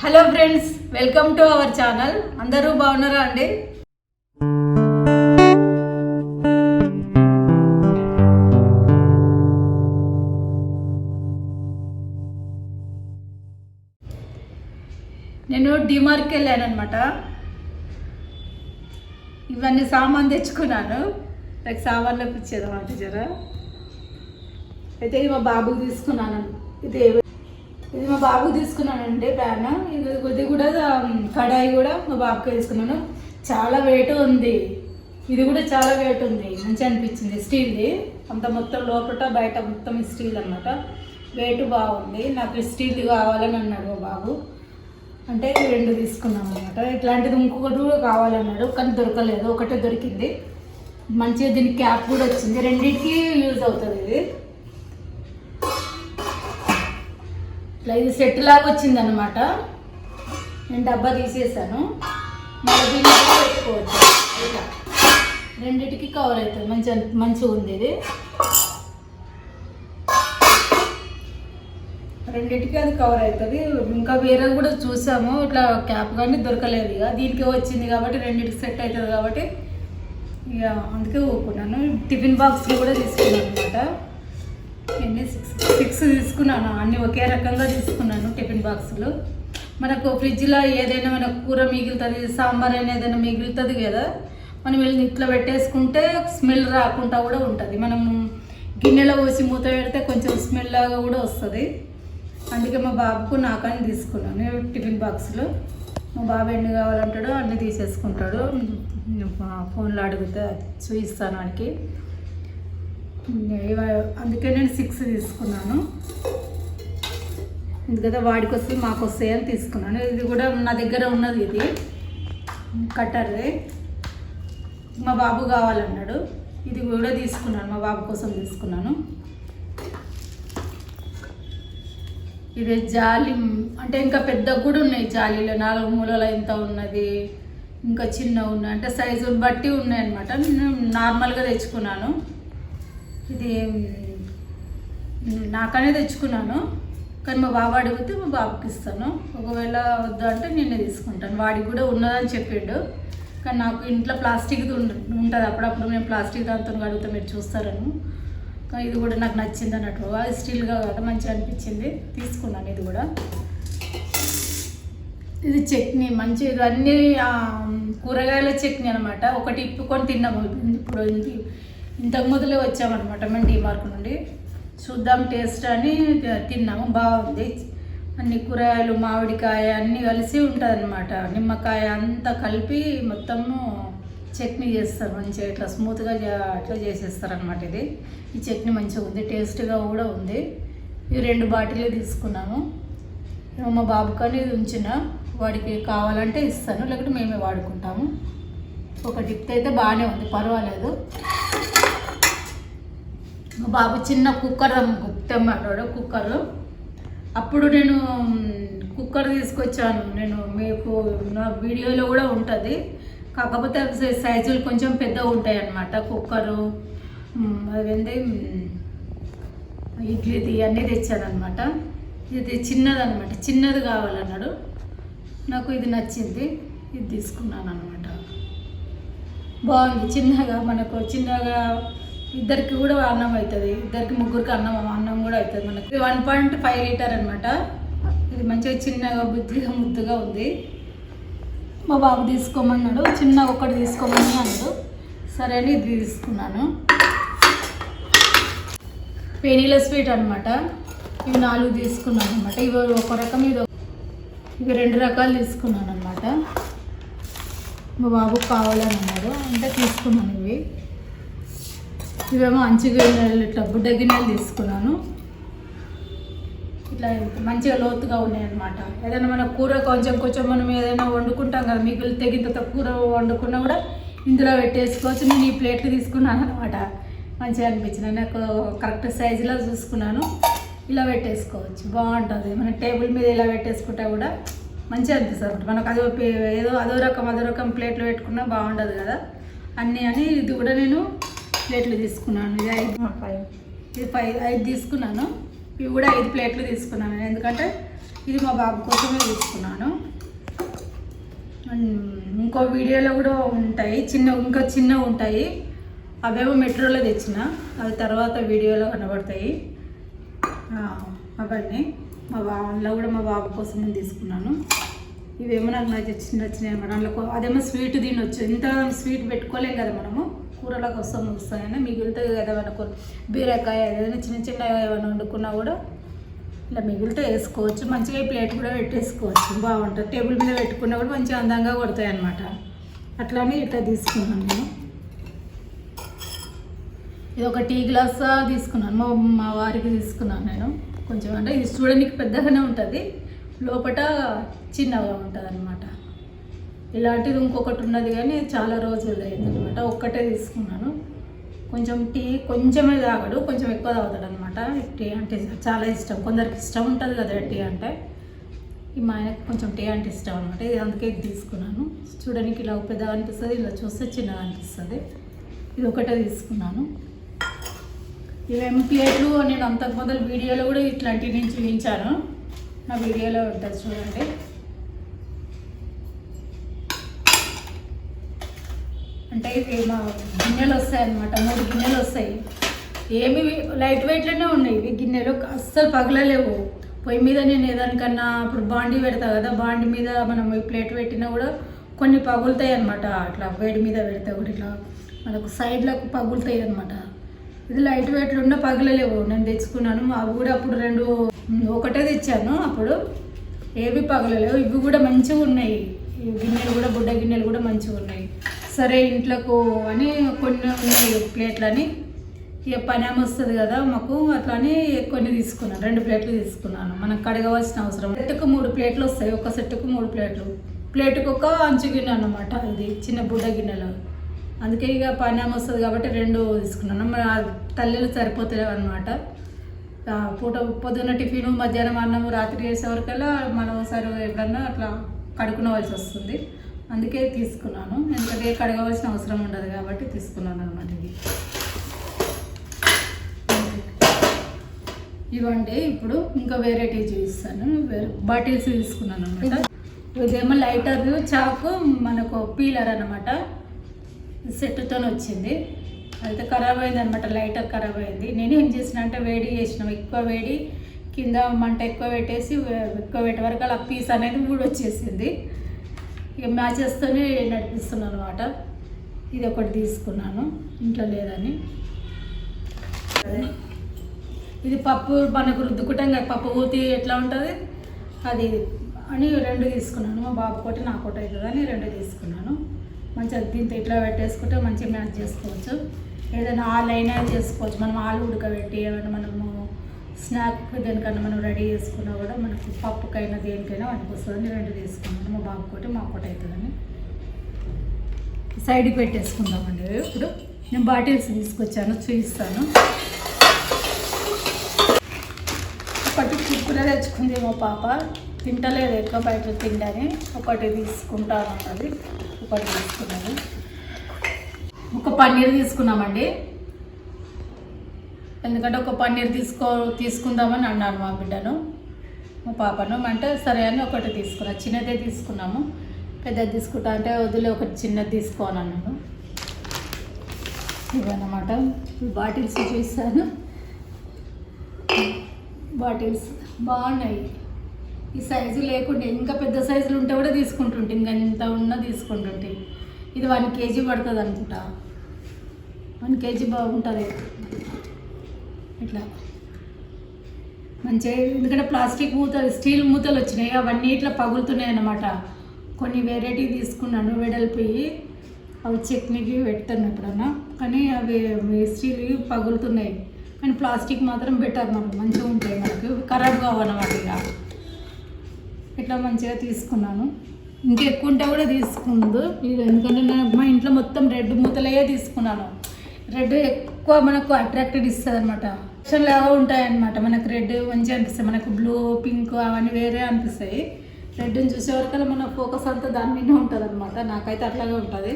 Hello friends welcome to our channel. అందరూ బాగున్నారా అండి? నేను డిమార్క్ వెళ్ళాను అనమాట ఇవన్నీ సామాన్ తెచ్చుకున్నాను. నాకు సామాన్లోకి ఇచ్చేది జర. అయితే ఇది మా బాబుకి తీసుకున్నాను. ఇది ఇది మా బాబుకి తీసుకున్నానండి ప్యాన్. ఇది ఇది కూడా కడాయి కూడా మా బాబుకి తీసుకున్నాను. చాలా వెయిట్ ఉంది. ఇది కూడా చాలా వెయిట్ ఉంది. మంచి అనిపించింది స్టీల్ది. అంత మొత్తం లోపల బయట మొత్తం స్టీల్ అన్నమాట. వెయిట్ బాగుంది. నాకు స్టీల్ది కావాలని అన్నాడు మా బాబు. అంటే రెండు తీసుకున్నాం అనమాట ఇట్లాంటిది ఇంకొకటి కూడా కావాలన్నాడు కానీ దొరకలేదు. ఒకటే దొరికింది. మంచిగా దీనికి క్యాప్ కూడా వచ్చింది. రెండింటికి యూజ్ అవుతుంది ఇది. ఇట్లా ఇది సెట్ లాగా వచ్చింది అనమాట నేను డబ్బా తీసేసాను. మళ్ళీ దీన్ని పెట్టుకోవచ్చు ఇట్లా రెండింటికి కవర్ అవుతుంది. మంచి మంచిగా ఉంది ఇది. రెండింటికి అది కవర్ అవుతుంది. ఇంకా వేరే కూడా చూసాము. ఇట్లా క్యాప్ కానీ దొరకలేదు ఇక. దీనికి వచ్చింది కాబట్టి రెండింటికి సెట్ అవుతుంది కాబట్టి ఇక అందుకే ఊరుకున్నాను. టిఫిన్ బాక్స్ కూడా తీసుకున్నాను అనమాట ఎన్ని సిక్స్ సిక్స్ తీసుకున్నాను అన్నీ ఒకే రకంగా తీసుకున్నాను టిఫిన్ బాక్సులు. మనకు ఫ్రిడ్జ్లో ఏదైనా మన కూర మిగులుతుంది సాంబార్ అయినా ఏదైనా మిగులుతుంది కదా మనం వెళ్ళి ఇట్లా పెట్టేసుకుంటే స్మెల్ రాకుండా కూడా ఉంటుంది. మనం గిన్నెలో పోసి మూత పెడితే కొంచెం స్మెల్ లాగా కూడా వస్తుంది. అందుకే మా బాబుకు నాకని తీసుకున్నాను టిఫిన్ బాక్సులు. మా బాబు ఎన్ని కావాలంటాడో అన్నీ తీసేసుకుంటాడు. ఫోన్లో అడిగితే చూపిస్తాను వాడికి అందుకే నేను సిక్స్ తీసుకున్నాను. ఎందుకంటే వాడికి వస్తుంది మాకు వస్తాయి అని తీసుకున్నాను. ఇది కూడా నా దగ్గర ఉన్నది ఇది. కట్టర్ది. మా బాబు కావాలన్నాడు. ఇది కూడా తీసుకున్నాను. మా బాబు కోసం తీసుకున్నాను. ఇది జాలి అంటే ఇంకా పెద్ద కూడా ఉన్నాయి జాలీలు. నాలుగు మూలల ఎంత ఉన్నది ఇంకా చిన్న ఉన్నాయి. అంటే సైజుని బట్టి ఉన్నాయి అనమాట నేను నార్మల్గా తెచ్చుకున్నాను. ఇది నాకనే తెచ్చుకున్నాను. కానీ మా బాబు అడిగితే మా బాబుకి ఇస్తాను. ఒకవేళ వద్దు అంటే నేనే తీసుకుంటాను. వాడికి కూడా ఉన్నదని చెప్పిండు. కానీ నాకు ఇంట్లో ప్లాస్టిక్ ఉంటుంది అప్పుడప్పుడు. నేను ప్లాస్టిక్ దాంతో కడిగితే మీరు చూస్తారను కానీ ఇది కూడా నాకు నచ్చింది అన్నట్టు. అది స్టీల్గా కదా మంచిగా అనిపించింది. తీసుకున్నాను ఇది కూడా. ఇది చట్నీ. మంచి ఇది అన్ని కూరగాయల చట్నీ అనమాట ఒకటి ఇప్పుకొని తిన్నాము. ఇప్పుడు ఇంతకు మొదలే వచ్చామన్నమాట మేము డిమార్క్ నుండి. చూద్దాం టేస్ట్ అని తిన్నాము బాగుంది. అన్ని కూరగాయలు మామిడికాయ అన్నీ కలిసి ఉంటుంది అనమాట నిమ్మకాయ అంతా కలిపి మొత్తము చట్నీ చేస్తారు మంచిగా ఇట్లా స్మూత్గా అట్లా చేసేస్తారు అనమాట ఇది. ఈ చట్నీ మంచిగా ఉంది టేస్ట్గా కూడా ఉంది. ఈ రెండు బాటిల్ తీసుకున్నాము. మా బాబు ఉంచిన వాడికి కావాలంటే ఇస్తాను లేకపోతే మేమే వాడుకుంటాము. ఒక టిప్ అయితే బాగానే ఉంది పర్వాలేదు. బాబు చిన్న కుక్కర్ తెమ్మన్నాడు కుక్కర్. అప్పుడు నేను కుక్కర్ తీసుకొచ్చాను. నేను మీకు నా వీడియోలో కూడా ఉంటుంది. కాకపోతే సైజులు కొంచెం పెద్దగా ఉంటాయి అన్నమాట. కుక్కరు అదేంటి ఇడ్లీది అన్నీ తెచ్చానమాట ఇది చిన్నదనమాట చిన్నది కావాలన్నాడు. నాకు ఇది నచ్చింది. ఇది తీసుకున్నాను అనమాట బాగుంది. చిన్నగా మనకు చిన్నగా ఇద్దరికి కూడా అన్నం అవుతుంది. ఇద్దరికి ముగ్గురికి అన్నం అన్నం కూడా అవుతుంది మనకి. ఇది వన్ పాయింట్ ఫైవ్ లీటర్ అనమాట ఇది మంచిగా చిన్నగా బుద్ధిగా ముద్దుగా ఉంది. మా బాబు తీసుకోమన్నాడు. చిన్న ఒకటి తీసుకోమని అన్నాడు. సరే అని ఇది తీసుకున్నాను. పెనీల స్వీట్ అనమాట ఇవి నాలుగు తీసుకున్నాను అనమాట ఇవి ఒక రకం ఇది ఒక- ఇవి రెండు రకాలు తీసుకున్నాను అనమాట మా బాబుకు కావాలని అన్నాడు. అంటే తీసుకున్నాను ఇవి. ఇవేమో అంచు గిన్నెలు ఇట్లా గుడ్డ గిన్నెలు తీసుకున్నాను. ఇట్లా మంచిగా లోతుగా ఉన్నాయన్నమాట. ఏదైనా మన కూర కొంచెం కొంచెం మనం ఏదైనా వండుకుంటాం కదా మిగులు తెగింత కూర వండుకున్నా కూడా ఇందులో పెట్టేసుకోవచ్చు. నేను ఈ ప్లేట్లు తీసుకున్నాను అనమాట మంచిగా అనిపించింది. నాకు కరెక్ట్ సైజులో చూసుకున్నాను. ఇలా పెట్టేసుకోవచ్చు. బాగుంటుంది. మన టేబుల్ మీద ఇలా పెట్టేసుకుంటే కూడా మంచిగా అనిపిస్తుంది మనకు అదో ఏదో అదో రకం అదో రకం ప్లేట్లు పెట్టుకున్నా బాగుండదు కదా. అన్నీ అని ఇది కూడా నేను ప్లేట్లు తీసుకున్నాను. ఇది ఐదు. ఫైవ్. ఇది ఫైవ్ ఐదు తీసుకున్నాను. ఇవి కూడా ఐదు ప్లేట్లు తీసుకున్నాను. ఎందుకంటే ఇది మా బాబు కోసమే తీసుకున్నాను. ఇంకో వీడియోలో కూడా ఉంటాయి. చిన్న ఇంకా చిన్న ఉంటాయి. అవేమో మెట్రోలో తెచ్చిన. అవి తర్వాత వీడియోలో కనబడతాయి. అవన్నీ మా బాబులో కూడా మా బాబు కోసం నేను తీసుకున్నాను. ఇవేమో నాకు నచ్చి నచ్చినాయి అనమాట అందులో అదేమో స్వీట్ తినొచ్చు. ఇంత స్వీట్ పెట్టుకోలేం కదా మనము. కూరల కోసం వస్తాయని మిగులుతుంది కదా మనకు బీరకాయ ఏదైనా చిన్న చిన్న ఏమైనా వండుకున్నా కూడా ఇలా మిగిలితే వేసుకోవచ్చు. మంచిగా ప్లేట్ కూడా పెట్టేసుకోవచ్చు. బాగుంటుంది. టేబుల్ మీద పెట్టుకున్నా కూడా మంచిగా అందంగా కొడతాయి అనమాట అట్లానే ఇట్లా తీసుకున్నాను నేను. ఇది ఒక టీ గ్లాస్ తీసుకున్నాను. మా మా వారికి తీసుకున్నాను నేను. కొంచెం అంటే ఇది చూడడానికి పెద్దగానే ఉంటుంది. లోపల చిన్నగా ఉంటుంది అనమాట ఇలాంటిది ఇంకొకటి ఉన్నది కానీ చాలా రోజులు అయింది అనమాట ఒక్కటే తీసుకున్నాను. కొంచెం టీ కొంచెమే తాగడు కొంచెం ఎక్కువ తాగుతాడు అనమాట టీ అంటే చాలా ఇష్టం. కొందరికి ఇష్టం ఉంటుంది కదా టీ అంటే. ఈ మా ఆయనకి కొంచెం టీ అంటే ఇష్టం అనమాట ఇది అందుకే తీసుకున్నాను. చూడడానికి ఇలా పెద్దగా అనిపిస్తుంది ఇలా చూస్తే చిన్నగా అనిపిస్తుంది. ఇది ఒకటే తీసుకున్నాను. ఇవేం ప్లేట్లు నేను అంతకు మొదలు వీడియోలో కూడా ఇట్లాంటివి నేను చూపించాను నా వీడియోలో ఉంటుంది చూడండి. అంటే మా గిన్నెలు వస్తాయి అన్నమాట మూడు గిన్నెలు వస్తాయి. ఏమి లైట్ వెయిట్లోనే ఉన్నాయి ఇవి గిన్నెలు అస్సలు పగలలేవు. పొయ్యి మీద నేను ఏదానికన్నా ఇప్పుడు బాండి పెడతా కదా బాండి మీద మనం ప్లేట్ పెట్టినా కూడా కొన్ని పగులుతాయి అనమాట అట్లా వేడి మీద పెడితే కూడా ఇట్లా మనకు సైడ్లకు పగులుతాయి అనమాట ఇది లైట్ వెయిట్లు ఉన్న పగలలేవు నేను తెచ్చుకున్నాను అవి కూడా అప్పుడు రెండు ఒకటే తెచ్చాను అప్పుడు. ఏవి పగలలేవు ఇవి కూడా మంచిగా ఉన్నాయి. గిన్నెలు కూడా బుడ్డ గిన్నెలు కూడా మంచిగా ఉన్నాయి. సరే ఇంట్లోకు అని కొన్ని ఉన్నాయి ప్లేట్లని. ఇక పని వస్తుంది కదా మాకు అట్లా అని కొన్ని తీసుకున్నాను రెండు ప్లేట్లు తీసుకున్నాను. మనకు కడగవలసిన అవసరం సెట్టుకు మూడు ప్లేట్లు వస్తాయి ఒక సెట్టుకు మూడు ప్లేట్లు. ప్లేటుకు ఒక అంచు గిన్నె అనమాట ఇది చిన్న బుడ్డ గిన్నెలు. అందుకే ఇక పని వస్తుంది కాబట్టి రెండు తీసుకున్నాను. మరి తల్లిలు సరిపోతాయి అనమాట పూట పొద్దున్న టిఫిన్ మధ్యాహ్నం అన్నం రాత్రి చేసే వరకల్లా మనం ఒకసారి ఎప్పుడన్నా అట్లా కడుక్కునవలసి వస్తుంది. అందుకే తీసుకున్నాను. ఎందుకంటే కడగవలసిన అవసరం ఉండదు కాబట్టి తీసుకున్నాను అనమాట ఇది. ఇవ్వండి ఇప్పుడు ఇంకా వెరైటీ చూపిస్తాను. వేరే బాటిల్స్ తీసుకున్నాను అనమాట ఇదేమో లైటర్ చాకు మనకు పీలర్ అనమాట సెట్తో వచ్చింది. అయితే ఖరాబ్ అయింది అనమాట లైటర్ ఖరాబ్ అయింది. నేను ఏం చేసిన అంటే వేడి చేసిన ఎక్కువ వేడి కింద మంట ఎక్కువ పెట్టేసి ఎక్కువ పెట్టే వరకు అలా పీస్ అనేది కూడా వచ్చేసింది ఇక మ్యాచెస్తోనే నడిపిస్తున్నాను అనమాట ఇది ఒకటి తీసుకున్నాను. ఇంట్లో లేదని. అదే ఇది పప్పు మనకు రుద్దుకుంటాం కదా పప్పు ఊతి ఎట్లా ఉంటుంది? అది అని రెండు తీసుకున్నాను. మా బాబు ఒకటి నాకు ఒకటి అవుతుంది అని రెండు తీసుకున్నాను. మంచిగా దీంతో ఇట్లా పెట్టేసుకుంటే మంచిగా మ్యాచ్ చేసుకోవచ్చు. ఏదైనా ఆలు అయినా చేసుకోవచ్చు. మనం ఆలు ఉడకబెట్టి ఏమైనా మనము స్నాక్ దేనికన్నా మనం రెడీ చేసుకున్నా కూడా మనకు పప్పుకైనా దేనికైనా వాటికి వస్తుందని రెండు తీసుకున్నాను మా బాబు ఒకటి మా ఒకటి అవుతుందని. సైడ్కి పెట్టేసుకుందామండి. ఇప్పుడు నేను బాటిల్స్ తీసుకొచ్చాను చూపిస్తాను. ఒకటి కుక్కుర తెచ్చుకుంది మా పాప. తింటలేదు ఎక్కువ బయట తిండని. ఒకటి తీసుకుంటాను అన్నది. ఒకటి తీసుకున్నాను. ఒక పన్నీర్ తీసుకున్నామండి. ఎందుకంటే ఒక పన్నీర్ తీసుకో తీసుకుందామని అన్నాను మా బిడ్డను. మా పాపను అంటే సరే అని ఒకటి తీసుకున్నా. చిన్నదే తీసుకున్నాము. పెద్దది తీసుకుంటా అంటే వదిలే ఒకటి చిన్నది తీసుకోని అన్నాను ఇవన్నమాట బాటిల్స్ చూసాను. బాటిల్స్ బాగున్నాయి. ఈ సైజు లేకుంటే ఇంకా పెద్ద సైజులు ఉంటే కూడా తీసుకుంటుంటే. ఇంకా ఎంత ఉన్నా తీసుకుంటుంటే. ఇది వన్ కేజీ పడుతుంది అనుకుంటా. వన్ కేజీ బాగుంటుంది. ఇట్లా. మంచిగా ఎందుకంటే ప్లాస్టిక్ మూతలు స్టీల్ మూతలు వచ్చినాయి. అవన్నీ ఇట్లా పగులుతున్నాయి అన్నమాట. కొన్ని వెరైటీ తీసుకున్నాను వెడల్పోయి అవి చట్నీకి పెడతాను ఎప్పుడన్నా. కానీ అవి స్టీల్ పగులుతున్నాయి. కానీ ప్లాస్టిక్ మాత్రం బెటర్ మనకు మంచిగా ఉంటాయి మనకు. ఖరాబ్ కావన్నమాట ఇక. ఇట్లా మంచిగా తీసుకున్నాను. ఇంకా ఎక్కువ ఉంటే కూడా తీసుకుందు. ఎందుకంటే నేను మా ఇంట్లో మొత్తం రెడ్ మూతలయ్యే తీసుకున్నాను. రెడ్ ఎక్కువ మనకు అట్రాక్టెడ్ ఇస్తుంది అనమాట లాగా ఉంటాయన్నమాట. మనకు రెడ్ మంచిగా అనిపిస్తాయి. మనకు బ్లూ పింక్ అవన్నీ వేరే అనిపిస్తాయి. రెడ్ని చూసే వరకు మన ఫోకస్ అంతా దాని మీద ఉంటుంది అనమాట నాకైతే అట్లాగే ఉంటుంది.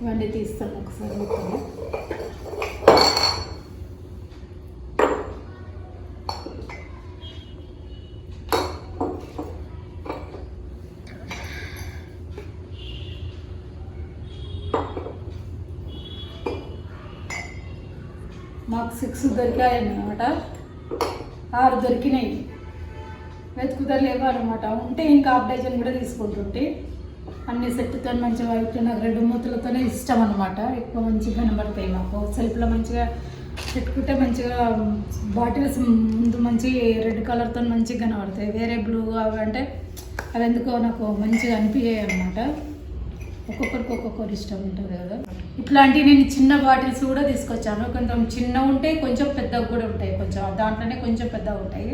ఇవన్నీ తీస్తాను ఒకసారి మాకు సిక్స్ దొరికాయి అన్నమాట ఆరు దొరికినాయి. వెతుకుతారు అనమాట ఉంటే ఇంకా అప్డేషన్ కూడా తీసుకుంటుంటే. అన్ని సెట్తో మంచిగా వైట్ నాకు రెండు మూతలతోనే ఇష్టం అనమాట ఎక్కువ మంచిగా కనబడతాయి మాకు. సెల్ఫ్లో మంచిగా పెట్టుకుంటే మంచిగా బాటిల్స్ ముందు మంచి రెడ్ కలర్తో మంచిగా కనబడతాయి. వేరే బ్లూ అవి అంటే అవి ఎందుకో నాకు మంచిగా అనిపించాయి అనమాట ఒక్కొక్కరికి ఒక్కొక్కరు ఇష్టం ఉంటుంది కదా. ఇట్లాంటి నేను చిన్న బాటిల్స్ కూడా తీసుకొచ్చాను. కొంచెం చిన్న ఉంటాయి కొంచెం పెద్దగా కూడా ఉంటాయి. కొంచెం దాంట్లోనే కొంచెం పెద్దగా ఉంటాయి.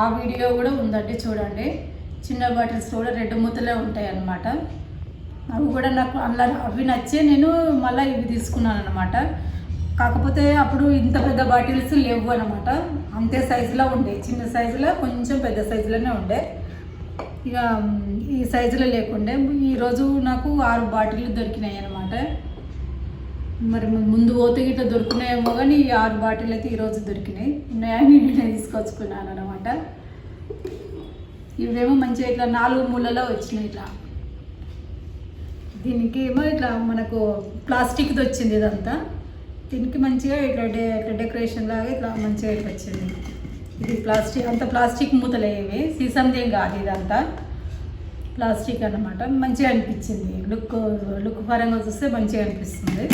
ఆ వీడియో కూడా ఉందండి చూడండి. చిన్న బాటిల్స్ కూడా రెండు మూతలే ఉంటాయి అన్నమాట. అవి కూడా నాకు అలా అవి నచ్చే నేను మళ్ళీ ఇవి తీసుకున్నాను అనమాట కాకపోతే అప్పుడు ఇంత పెద్ద బాటిల్స్ లేవు అనమాట అంతే సైజులో ఉండే. చిన్న సైజులో కొంచెం పెద్ద సైజులోనే ఉండే. ఇక ఈ సైజులో లేకుండే. ఈరోజు నాకు ఆరు బాటిల్ దొరికినాయి అనమాట మరి ముందు పోతే గిట్లా దొరికినాయేమో కానీ ఈ ఆరు బాటిల్ అయితే ఈరోజు దొరికినాయి. ఉన్నాయని నేను తీసుకొచ్చుకున్నాను అనమాట ఇవేమో మంచిగా ఇట్లా నాలుగు మూలలో వచ్చినాయి ఇట్లా. దీనికి ఏమో ఇట్లా మనకు ప్లాస్టిక్ది వచ్చింది ఇదంతా. దీనికి మంచిగా ఇట్లా డె ఇట్లా డెకరేషన్ లాగా ఇట్లా మంచిగా ఇట్లా వచ్చింది. ఇది ప్లాస్టిక్ అంత ప్లాస్టిక్ మూతలే ఇవి సీసందేం కాదు ఇదంతా. ప్లాస్టిక్ అన్నమాట. మంచిగా అనిపించింది. లుక్ లుక్ పరంగా చూస్తే మంచిగా అనిపిస్తుంది.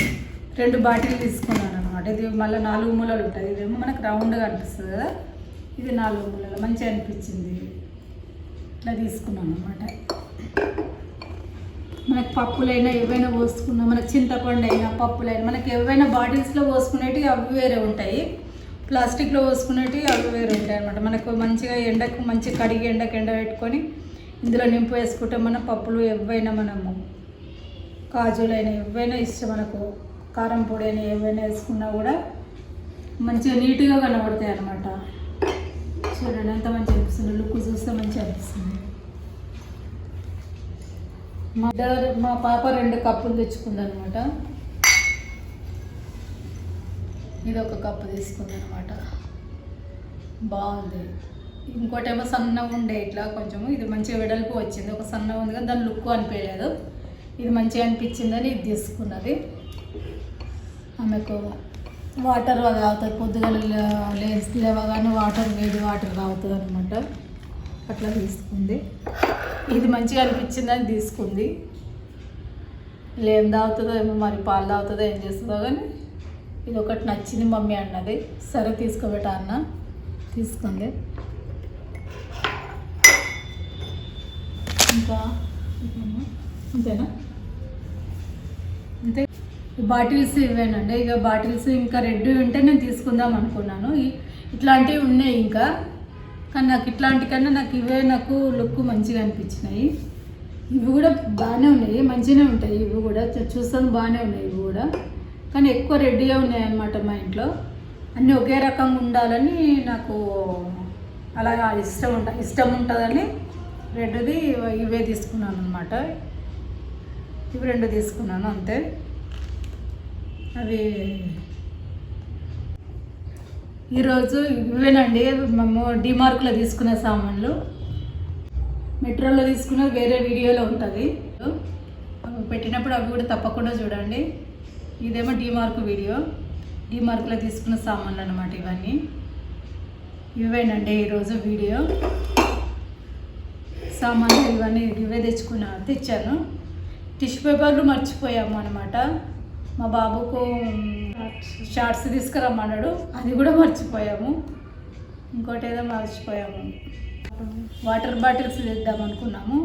రెండు బాటిల్ తీసుకున్నాను అనమాట ఇది మళ్ళీ నాలుగు మూలలు ఉంటుంది ఇదేమో మనకు రౌండ్గా అనిపిస్తుంది కదా. ఇది నాలుగు మూలలు. మంచిగా అనిపించింది. ఇట్లా తీసుకున్నాను అనమాట మనకు పప్పులైనా ఏవైనా పోసుకున్నా మనకు చింతపండు అయినా పప్పులైనా మనకి ఏవైనా బాటిల్స్లో పోసుకునేటివి అవి వేరే ఉంటాయి. ప్లాస్టిక్లో పోసుకునేటివి అవి వేరు ఉంటాయి అనమాట మనకు మంచిగా ఎండకు మంచి కడిగి ఎండకు ఎండ పెట్టుకొని ఇందులో నింపు వేసుకుంటే మన పప్పులు ఏవైనా మనము. కాజులైనా ఏవైనా ఇష్టం మనకు. కారం పొడి అయినా ఏవైనా వేసుకున్నా కూడా మంచిగా నీట్గా కనబడతాయి అనమాట చూడండి ఎంత మంచిగా అనిపిస్తుంది. లుక్ చూస్తే మంచిగా అనిపిస్తుంది. మా మా పాప రెండు కప్పులు తెచ్చుకుందనమాట ఇది ఒక కప్పు తీసుకుంది అనమాట బాగుంది. ఇంకోటేమో సన్నగా ఉండే ఇట్లా కొంచెము. ఇది మంచిగా వెడల్పు వచ్చింది. ఒక సన్నగా ఉంది కానీ దాని లుక్ అనిపించలేదు. ఇది మంచిగా అనిపించిందని ఇది తీసుకున్నది. ఆమెకు వాటర్ తాగుతుంది పొద్దుగల లేదు లేవగానే వాటర్ వేడి వాటర్ తాగుతుంది అనమాట అట్లా తీసుకుంది. ఇది మంచిగా అనిపించిందని తీసుకుంది. లేని తాగుతుందో ఏమో మరి పాలు తాగుతుందో ఏం చేస్తుందో కానీ ఇది ఒకటి నచ్చింది మమ్మీ అన్నది. సరే తీసుకోబెట్ట అన్న. తీసుకుంది ఇంకా అంతేనా అంతే బాటిల్స్ ఇవేనండి. ఇక బాటిల్స్ ఇంకా రెడ్ ఉంటే నేను తీసుకుందాం అనుకున్నాను. ఇట్లాంటివి ఉన్నాయి ఇంకా. కానీ నాకు ఇట్లాంటి కన్నా నాకు ఇవే నాకు లుక్ మంచిగా అనిపించినాయి. ఇవి కూడా బాగానే ఉన్నాయి. మంచిగానే ఉంటాయి. ఇవి కూడా చూస్తాను బాగానే ఉన్నాయి. ఇవి కూడా. కానీ ఎక్కువ రెడీగా ఉన్నాయన్నమాట మా ఇంట్లో. అన్నీ ఒకే రకంగా ఉండాలని నాకు అలా ఇష్టం ఉంట ఇష్టం ఉంటుందని రెడ్ది ఇవే తీసుకున్నాను అనమాట ఇవి రెండు తీసుకున్నాను అంతే. అవి ఈరోజు ఇవేనండి మేము డిమార్క్లో తీసుకునే సామాన్లు. మెట్రోలో తీసుకున్న వేరే వీడియోలో ఉంటుంది. పెట్టినప్పుడు అవి కూడా తప్పకుండా చూడండి. ఇదేమో డిమార్క్ వీడియో. డిమార్క్లో తీసుకున్న సామాన్లు అనమాట ఇవన్నీ. ఇవేనండి ఈరోజు వీడియో. సామాన్లు ఇవన్నీ ఇవే తెచ్చుకున్నా తెచ్చాను. టిష్యూ పేపర్లు మర్చిపోయాము అనమాట మా బాబుకు షార్ట్స్ తీసుకురమ్మన్నాడు అది కూడా మర్చిపోయాము. ఇంకోటి ఏదో మర్చిపోయాము. వాటర్ బాటిల్స్ తెద్దాం అనుకున్నాము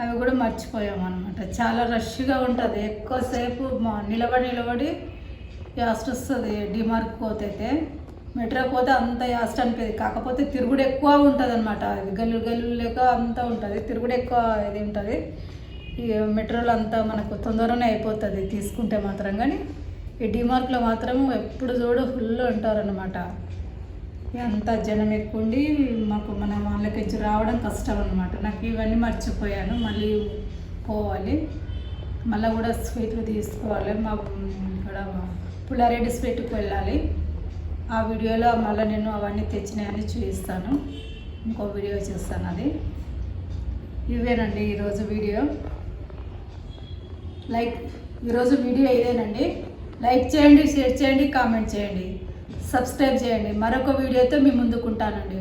అవి కూడా మర్చిపోయాం అనమాట చాలా రష్గా ఉంటుంది. ఎక్కువసేపు మా- నిలబడి నిలబడి యాస్ట్ వస్తుంది. డిమార్క్ పోతే మెట్రో పోతే అంత యాస్ట్ అనిపేది కాకపోతే తిరుగుడు ఎక్కువ ఉంటుంది అనమాట గల్లు గల్లు లేక అంతా ఉంటుంది. తిరుగుడు ఎక్కువ ఇది ఉంటుంది. ఈ మెట్రోలో అంతా మనకు తొందరగానే అయిపోతుంది తీసుకుంటే మాత్రం. కానీ ఈ డిమార్క్లో మాత్రం ఎప్పుడు చూడు ఫుల్ ఉంటారనమాట అంత జనం ఎక్కువ ఉండి మాకు మన వాళ్ళకి రావడం కష్టం అనమాట నాకు ఇవన్నీ మర్చిపోయాను. మళ్ళీ పోవాలి. మళ్ళీ కూడా స్వీట్లు తీసుకోవాలి. మా ఇక్కడ పుల్లారెడ్డి స్వీట్కి వెళ్ళాలి. ఆ వీడియోలో మళ్ళీ నేను అవన్నీ తెచ్చినాయని చూపిస్తాను. ఇంకో వీడియో చేస్తాను అది. ఇవేనండి ఈరోజు వీడియో. లైక్ ఈరోజు వీడియో ఇదేనండి. లైక్ చేయండి షేర్ చేయండి కామెంట్ చేయండి. సబ్స్క్రైబ్ చేయండి. మరొక వీడియోతో మీ ముందుకుంటానండి